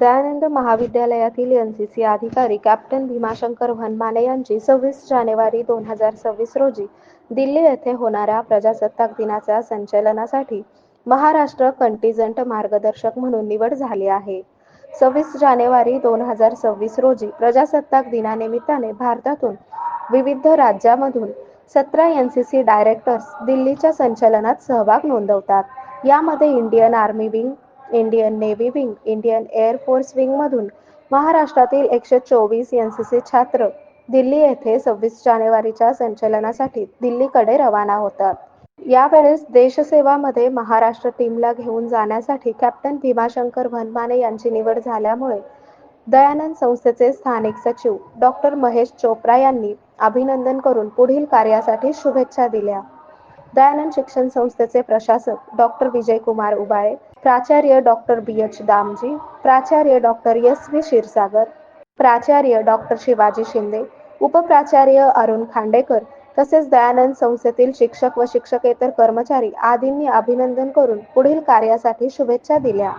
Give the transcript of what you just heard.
दयानंद महाविद्यालयातील एनसीसी अधिकारी कॅप्टन भीमाशंकर वनमाने यांची सव्वीस जानेवारी दोन हजार सव्वीस रोजी दिल्ली येथे होणाऱ्या प्रजासत्ताक दिनाच्या संचलनासाठी महाराष्ट्र कंटिजंट मार्गदर्शक म्हणून निवड झाली आहे. सव्वीस जानेवारी दोन हजार सव्वीस रोजी प्रजासत्ताक दिनानिमित्ताने भारतातून विविध राज्यांमधून सतरा एनसीसी डायरेक्टर्स दिल्लीच्या संचलनात सहभाग नोंदवतात. यामध्ये Indian army wing, Indian navy wing, Indian air force wing विंगमधून महाराष्ट्रातील एकशे चोवीस एनसीसी छात्र दिल्ली येथे सव्वीस जानेवारीच्या संचलनासाठी दिल्लीकडे रवाना होतात. यावेळेस देशसेवामध्ये महाराष्ट्र टीमला घेऊन जाण्यासाठी कॅप्टन भीमाशंकर भनमाने यांची निवड झाल्यामुळे दयानंद संस्थेचे स्थानिक सचिव डॉ. महेश चोप्रा यांनी अभिनंदन करून पुढील कार्यासाठी शुभेच्छा दिल्या. दयानंद शिक्षण संस्थेचे प्रशासक डॉ. विजयकुमार उबाळे, प्राचार्य डॉ. बी. एच. दामजी, प्राचार्य डॉक्टर एस. व्ही. क्षीरसागर, प्राचार्य डॉक्टर शिवाजी शिंदे, उपप्राचार्य अरुण खांडेकर तसेच दयानंद संस्थेतील शिक्षक व शिक्षकेतर कर्मचारी आदींनी अभिनंदन करून पुढील कार्यासाठी शुभेच्छा दिल्या.